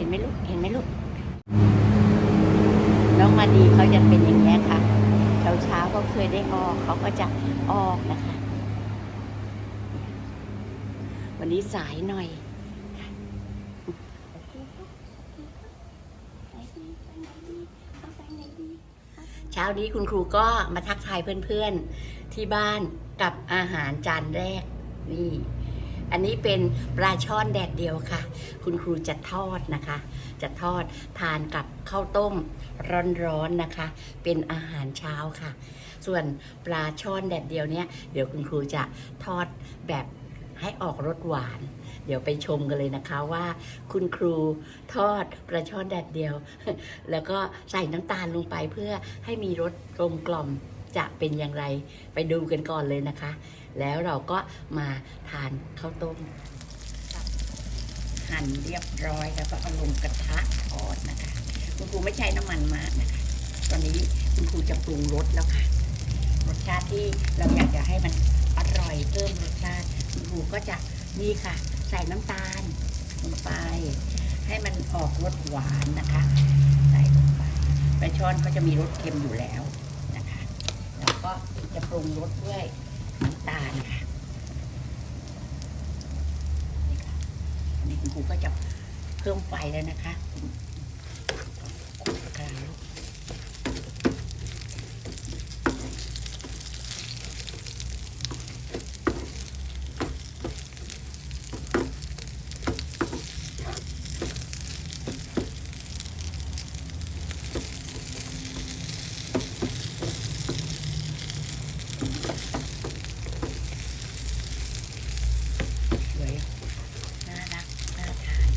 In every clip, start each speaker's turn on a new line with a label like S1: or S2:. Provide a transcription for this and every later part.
S1: ห็นไหมลูก เห็นไหมลูก น้องมาดีเขาจะเป็นอย่างนี้ค่ะ เช้าเช้าก็เคยได้ออกเขาก็จะออกนะคะ วันนี้สายหน่อยเช้านี้คุณครูก็มาทักทายเพื่อนๆที่บ้านกับอาหารจานแรกนี่ อันนี้เป็นปลาช่อนแดดเดียวค่ะ คุณครูจะทอดนะคะ จะทอดทานกับข้าวต้มร้อนๆนะคะ เป็นอาหารเช้าค่ะ ส่วนปลาช่อนแดดเดียวเนี้ยเดี๋ยวคุณครูจะทอดแบบให้ออกรสหวาน เดี๋ยวไปชมกันเลยนะคะว่า คุณครูทอดปลาช่อนแดดเดียว แล้วก็ใส่น้ำตาลลงไปเพื่อให้มีรสกลมกล่อมจะเป็นอย่างไรไปดูกันก่อนเลยนะคะ แล้วเราก็มาทานข้าวต้มหั่นเรียบร้อยแล้วก็เอาลงกระทะทอดนะคะ คุณครูไม่ใช้น้ำมันมากนะคะ ตอนนี้คุณครูจะปรุงรสแล้วค่ะ รสชาติที่เราอยากจะให้มันอร่อยเพิ่มรสชาติคุณครูก็จะนี่ค่ะ ใส่น้ำตาลลงไปให้มันออกรสหวานนะคะ ใส่ลงไปปลาช่อนก็จะมีรสเค็มอยู่แล้วนะคะ แล้วก็จะปรุงรสด้วย น้ำตาลค่ะนี่ค่ะอันนี้คุณครูก็จะเพิ่มไฟแล้วนะคะกลางลูกสวย น่ารัก น่าทาน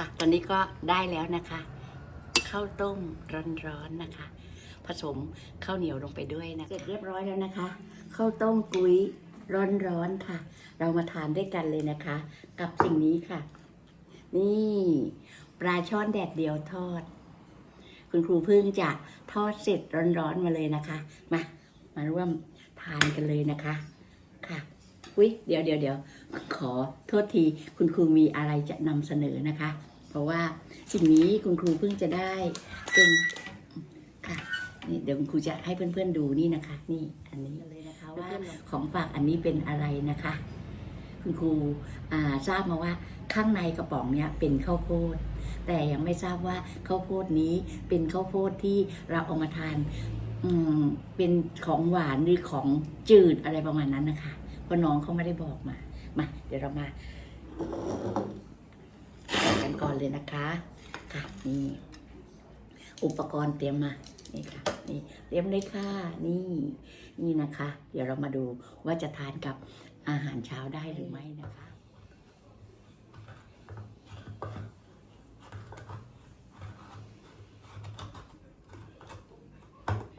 S1: ค่ะ ตอนนี้ก็ได้แล้วนะคะ ข้าวต้มร้อนๆนะคะ ผสมข้าวเหนียวลงไปด้วยนะเสร็จเรียบร้อยแล้วนะคะ ข้าวต้มกุ้ยร้อนๆค่ะ เรามาทานด้วยกันเลยนะคะ กับสิ่งนี้ค่ะ นี่ปลาช่อนแดดเดียวทอด คุณครูเพิ่งจะทอดเสร็จร้อนๆมาเลยนะคะ มา มาร่วมทานกันเลยนะคะค่ะ อุ้ยเดี๋ยวเดี๋ยวเดี๋ยวขอโทษทีคุณครูมีอะไรจะนำเสนอนะคะ เพราะว่าสิ่งนี้คุณครูเพิ่งจะได้เป็นค่ะนี่เดี๋ยวคุณครูจะให้เพื่อนๆดูนี่นะคะ นี่อันนี้เลยนะคะว่าของฝากอันนี้เป็นอะไรนะคะ คุณครูอ่าทราบมาว่าข้างในกระป๋องเนี้ยเป็นข้าวโพดแต่ยังไม่ทราบว่าข้าวโพดนี้เป็นข้าวโพดที่เราเอามาทานอืมเป็นของหวานหรือของจืดอะไรประมาณนั้นนะคะ เพราะน้องเขาไม่ได้บอกมา มา เดี๋ยวเรามาแกะกันก่อนเลยนะคะค่ะนี่อุปกรณ์เตรียมมา นี่ค่ะ นี่เตรียมเลยค่ะ นี่ นี่นะคะ เดี๋ยวเรามาดูว่าจะทานกับอาหารเช้าได้หรือไม่นะคะ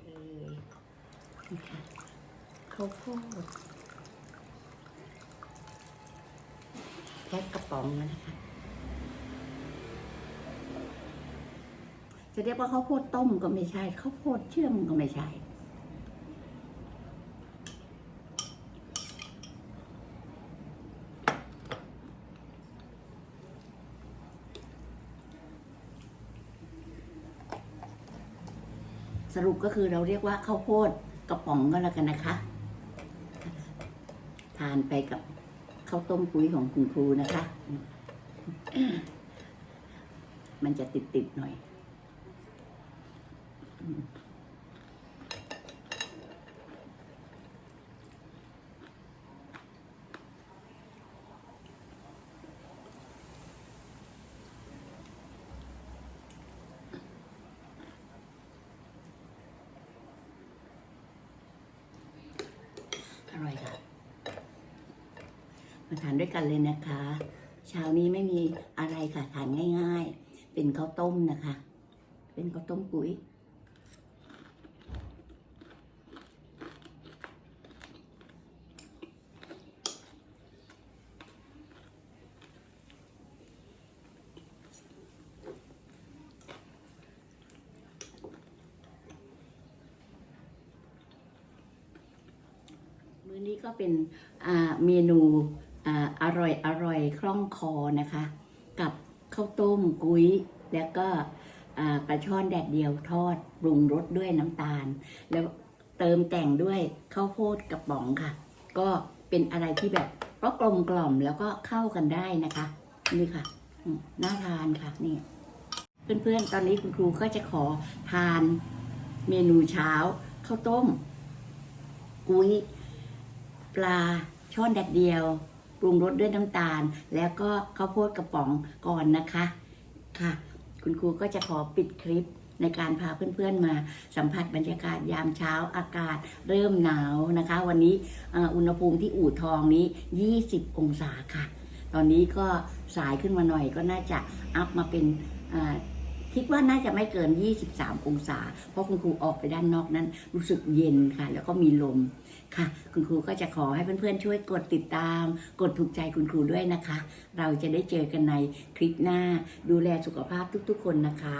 S1: เออค่ะข้าวโพด แพ็คกระป๋องนะคะ จะเรียกว่าข้าวโพดต้มก็ไม่ใช่ข้าวโพดเชื่อมก็ไม่ใช่สรุปก็คือเราเรียกว่าข้าวโพดกระป๋องก็แล้วกันนะคะ ทานไปกับ ข้าวต้มปุ้ยของคุณครูนะคะ มันจะติดๆหน่อย มาทานด้วยกันเลยนะคะ เช้านี้ไม่มีอะไรค่ะทานง่าย ๆ เป็นข้าวต้มนะคะ เป็นข้าวต้มปุ๋ยอและนี่ก็เป็นเมนู อร่อยอร่อยคล่องคอนะคะ กับข้าวต้มกุ้ยแล้วก็ปลาช่อนแดดเดียวทอดปรุงรสด้วยน้ำตาล แล้วเติมแต่งด้วยข้าวโพดกระป๋องค่ะ ก็เป็นอะไรที่แบบก็กลมกล่อมแล้วก็เข้ากันได้นะคะ นี่ค่ะน่าทานค่ะนี่เพื่อนๆ ตอนนี้คุณครูก็จะขอทานเมนูเช้าข้าวต้ม กุ้ยปลาช่อนแดดเดียว ปรุงรสด้วยน้ำตาล แล้วก็ข้าวโพดกระป๋องก่อนนะคะค่ะ คุณครูก็จะขอปิดคลิปในการพาเพื่อนๆมาสัมผัสบรรยากาศยามเช้าอากาศเริ่มหนาวนะคะ วันนี้อุณหภูมิที่อู่ทองนี้ 20 องศาค่ะ ตอนนี้ก็สายขึ้นมาหน่อยก็น่าจะอัพมาเป็น คิดว่าน่าจะไม่เกิน 23 องศา เพราะคุณครูออกไปด้านนอกนั้น รู้สึกเย็นค่ะ แล้วก็มีลมค่ะ คุณครูก็จะขอให้เพื่อนๆช่วยกดติดตาม กดถูกใจคุณครูด้วยนะคะ เราจะได้เจอกันในคลิปหน้า ดูแลสุขภาพทุกๆ คนนะคะ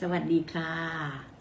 S1: สวัสดีค่ะ